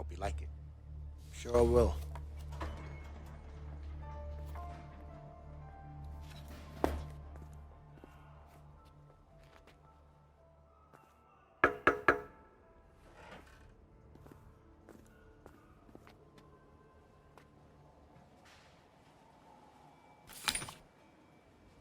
Hope you like it. Sure I will.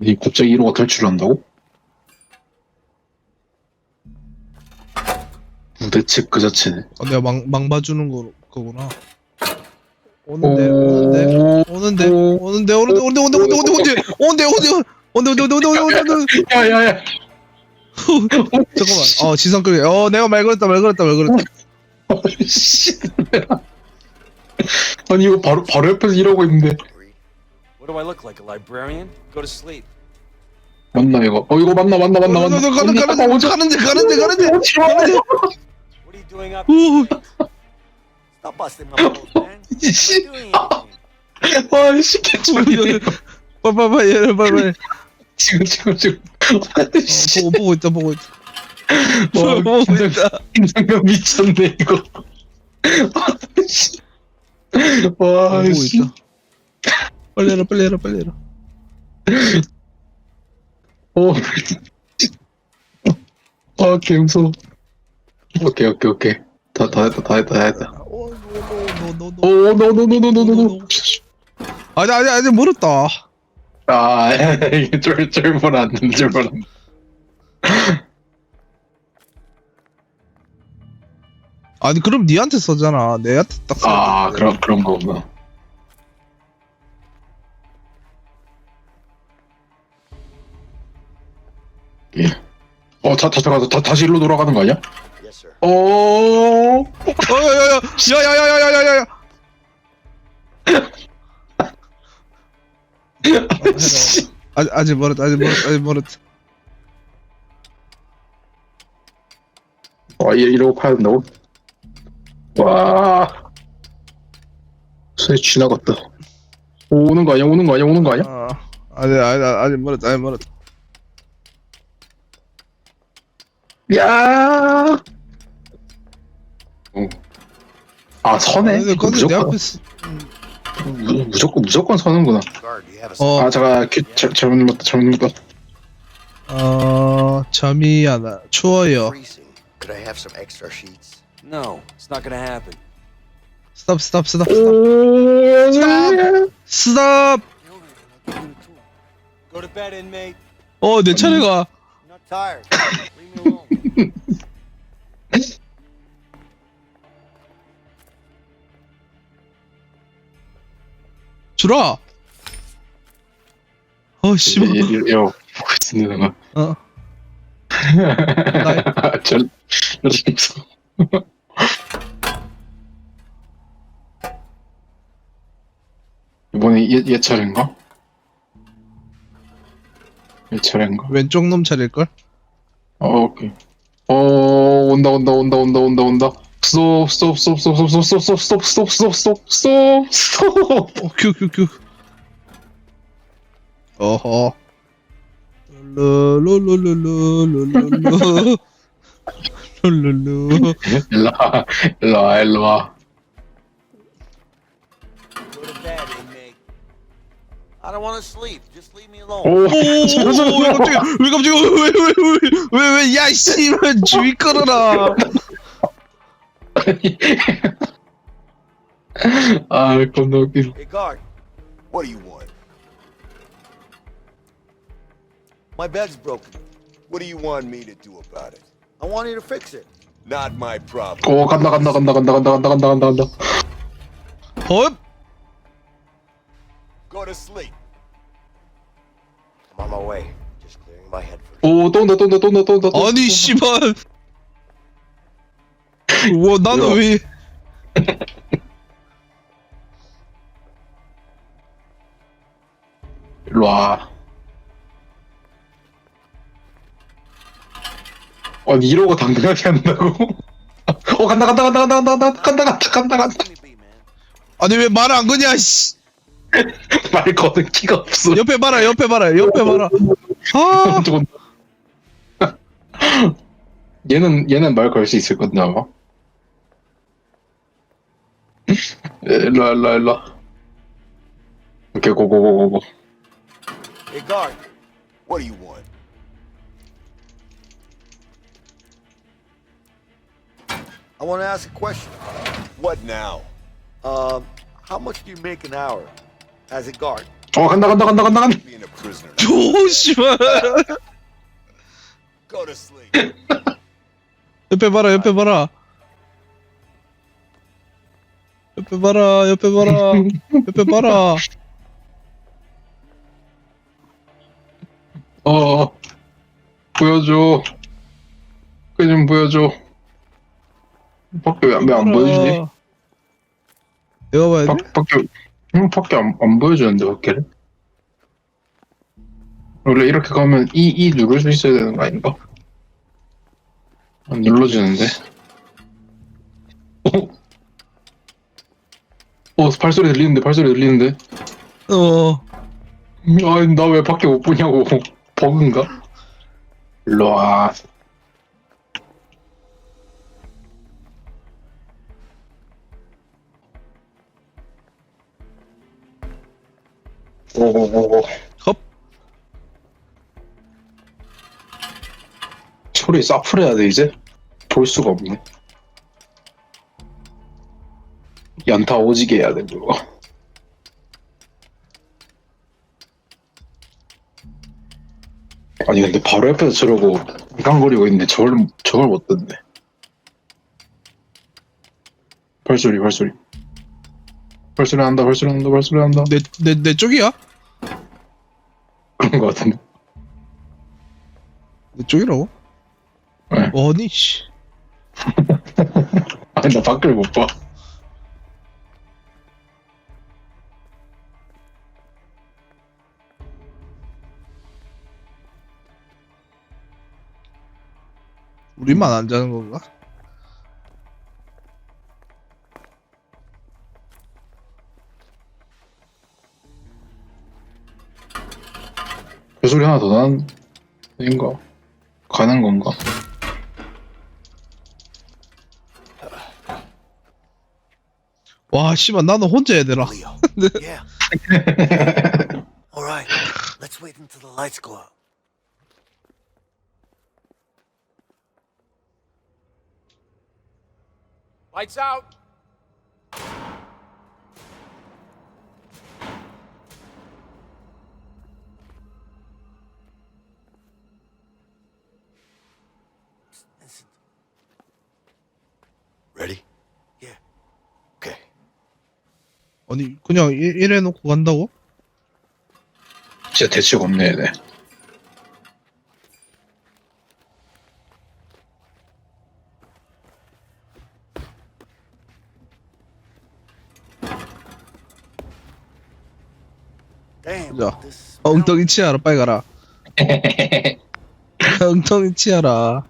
이 갑자기 1호가 탈출을 한다고? 측그 자체네. 어, 내가 망, 망 봐주는 거, 거구나. 오는데, 오는데, 오는데, 오는데, 오는데, 오는데, 오는데, 오는데, 오는데, 오는데, 오는데, 오는데, 오는데, 오는데, 오는데, 오는데, 야야야. 잠깐만. 어, 지성 끌게. 어, 내가 말 걸었다, 말 걸었다, 말 걸었다. 씨. 아니 이거 바로 바로 옆에서 일하고 있는데. What do I look like, a librarian? Go to sleep. 맞나 이거? 어 이거 맞나 맞나 맞나 맞나? 가는, 가는, 가는데, 가는데, 가는데, 가는데. Doing up? 오, Stop busting my balls, man. I'm 씨. not doing. 와 빨리, 빨리, 빨리, 빨리, 빨리. 지금 지금 지금. 씨. 어, 보고, 보고 있다, 보고 있다. 와, 보고 진짜 있다. 긴장감 미쳤네 이거. 씨. 와 보고 씨. 있다. 빨리 해라, 빨리 해라, 빨리 해라. 어. 아, 개 무서워. 오케이, 오케이, 오케이. 다, 다 했다, 다 했다, 다 했다. 어, 노, 노, 노, 노, 오, 노. 노, 노, 노, 노, 노, 노, 노. 아니, 아니, 아니, 멀었다. 아, 이게 쫄, 쫄볼 안 돼, 쫄볼 안 돼. 아니, 그럼 니한테 써잖아. 내한테 딱 써. 아, 그런, 그런 거구나. 예. 어, 다, 다, 다, 다, 다시 일로 돌아가는 거 아니야? 어, 어, 야, 야, 야, 야, 야, 야, 야, 야, 야, 야. 씨. 아직, 아직 멀었다, 아직 멀었다, 아직 멀었다. 와, 얘 이러고 파야 된다고? 와. 새 지나갔다. 오, 오는 거 아니야? 오는 거 아니야? 오는 거 아니야? 아, 아직, 아직, 아직 멀었다, 아직 멀었다. 야. 오. 아, 서네? 근데, 근데 내 무조건, 앞에 쓰... 무- 무조건, 무조건 서는구나. Guard, you have a 어, 아, 잠깐, 기, 자, 잘못 눌렀다, 잘못 눌렀다. 어, 잠이 안 와. 추워요. freezing? Could I have some extra sheets? No, it's not gonna happen. 스탑, 스탑, 스탑, 오, 스탑. 스탑! Go to bed, inmate. 어, 내 차례가. Not tired. Leave me alone. 주라! 어, 씨발. 예, 예, 예, 어. 어. 나, 저, 저, 무서워. 이번에 얘, 얘 차례인가? 얘 차례인가? 왼쪽 놈 차례일 걸? 어, 오케이. 어, 온다, 온다, 온다, 온다, 온다, 온다. 스톱, 스톱, 스톱, 스톱, 스톱, 스톱, 스톱, 스톱, 스톱, 스톱, 스톱, 스톱. 어, 큐, 큐, 큐. 어허. 룰루루루루루루루. 룰루루. 일로 와, 일로 와, 일로 와. Go to bed, inmate. I don't want to sleep. Just leave me alone. 오, 오, 왜 갑자기, 왜 갑자기, 왜, 왜, 왜, 왜, 왜, 야, 씨발, 주위 끌어라. 아, 겁나 웃기네. Hey, guard. What do you want? My bed's broken. What do you want me to do about it? I want you to fix it. Not my problem. 오, 간다, 간다, 간다, 간다, 간다, 간다, 간다, 간다, 간다. 헛! Go to sleep. I'm on my way. Just clearing my head for 오, 또 온다, 또 온다, 또 온다, 또 온다. 또 온다. 아니, 씨발. 와, 나는 야. 왜. 일로 와. 아니, 이러고 당당하게 한다고? 어, 간다, 간다, 간다, 간다, 간다, 간다, 간다, 간다, 간다, 간다. 아니, 왜 말 안 거냐, 씨. 말 거는 키가 없어. 옆에 봐라, 옆에 봐라, 옆에 봐라. 아, 저건- 얘는, 얘는 말 걸 수 있을 건데, 아마. 일로와 일로와 일로와 오케이 고고고고고 Hey, guard. What do you want? I want to ask a question. What now? Um, how much do you make an hour as a guard? 어 간다 간다 간다 간다 간다 Being a prisoner. 오 씨발 Go to sleep. 옆에 봐라 옆에 봐라 옆에 봐라 옆에 봐라 옆에 봐라. 어 보여줘. 그 좀 보여줘. 밖에 왜안 안 보여주지? 내가 봐야 돼? 밖, 밖에 응 밖에 안, 안 보여주는데 밖에를? 원래 이렇게 가면 E, E 누를 수 있어야 되는 거 아닌가? 안 눌러주는데? 어? 어 발소리 들리는데 발소리 들리는데. 어. 아니 나왜 밖에 못 보냐고. 버그인가? 일로와. 오오오오 컵 소리 싸풀해야 돼 이제? 볼 수가 없네 연타 오지게 해야 돼 그거. 아니 근데 바로 옆에서 저러고 깡거리고 있는데 저걸 저걸 못 듣네. 발소리 발소리. 발소리 난다 발소리 난다 발소리 난다. 내, 내, 내 쪽이야? 그런 거 같은데. 내 쪽이라고? 네. 아니 씨. 아니 나 밖을 못 봐 우리만 안 자는 건가? 그 소리 하나 더 나는 인가 가는 건가 와 씨발 나는 혼자 Leo. yeah. All right. Let's wait until the lights go out. Lights out. Listen. Ready? Yeah. Okay. 아니 그냥 이- 이래 놓고 간다고? 진짜 대책 없네 얘네 어, 엉덩이 치아라 빨리 가라. 엉덩이 치아라.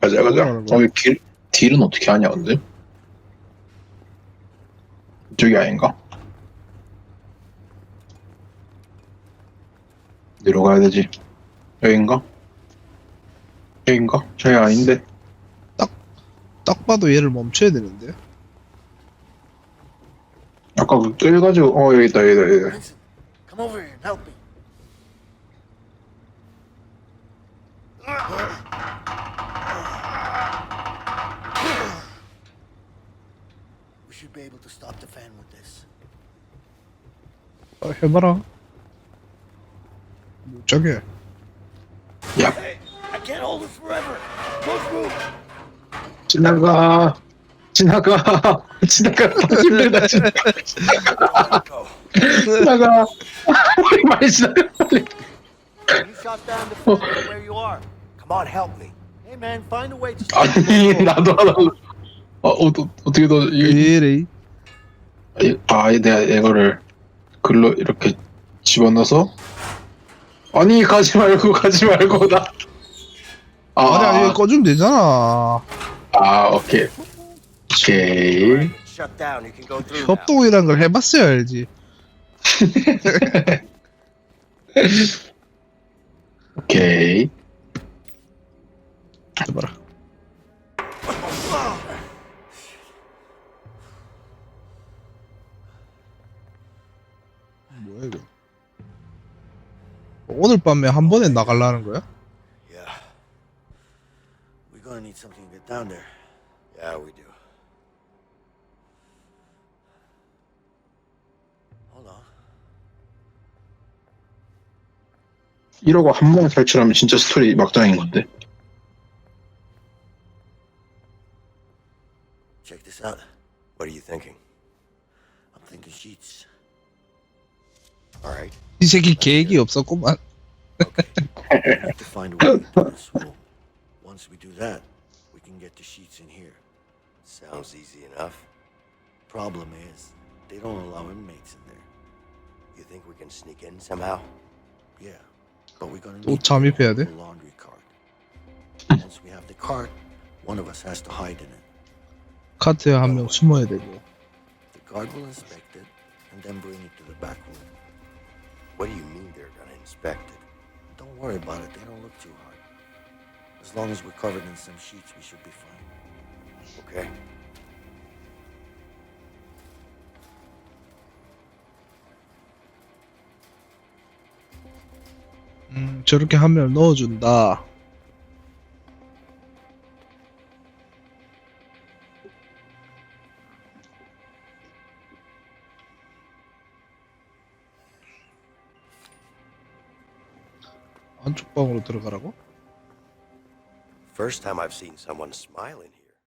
가자 가자? 어이 길 딜은 어떻게 하냐 근데? 이쪽이 아닌가? 어디로 가야 되지. 여긴가? 여긴가? 저기 아닌데? 딱 봐도 얘를 멈춰야 되는데 아까 그 끌가지고 어 여기 있다 여기 있다 여기 있다 Vincent, come over here and help me. We should be able to stop the fan with this. 어, 해봐라 못 자게 야 Hey, I can't hold this forever. Let's move. 지나가 지나가. 지나가. 힘들다 지나가. 지나가. 빨리 지나가 빨리. You shot down the fan from where you are. Come on, help me. Hey man, find a way to stop 아니 나도 하나 어, 어, 어 어떻게 너 이, 이래 이- 아 내가 이거를 글로 이렇게 집어넣어서? 아니 가지 말고 가지 말고 나. 아, 아니 아니 꺼주면 되잖아. 아 오케이 오케이. Shut down. You can go through now. 협동이란 걸 해봤어야지. 오케이. 해봐라. 뭐야 이거? 오늘 밤에 한 번에 나갈라는 거야? Yeah. We're gonna need something to get down there. Yeah, we do. 이러고 한 번에 탈출하면 진짜 스토리 막장인 건데. Check this out. What are you thinking? I'm thinking sheets. All right. 이 새끼 계획이 없었구만. We have to find a way into this room. Once we do that, we can get the sheets in here. Sounds easy enough. Problem is, they don't allow inmates in there. You think we can sneak in somehow? Yeah, but we're gonna 또 need 잠입해야 돼? a laundry cart. Once we have the cart, one of us has to hide in it. 카트에 한 명 숨어야 되고. The guard will inspect it and then bring it to the back room. What do you mean they're gonna inspect it? Don't worry about it. They don't look too hard. As long as we're covered in some sheets, we should be fine. Okay. 음, 저렇게 한명 넣어준다. 안쪽 방으로 들어가라고? First time I've seen someone smile in here.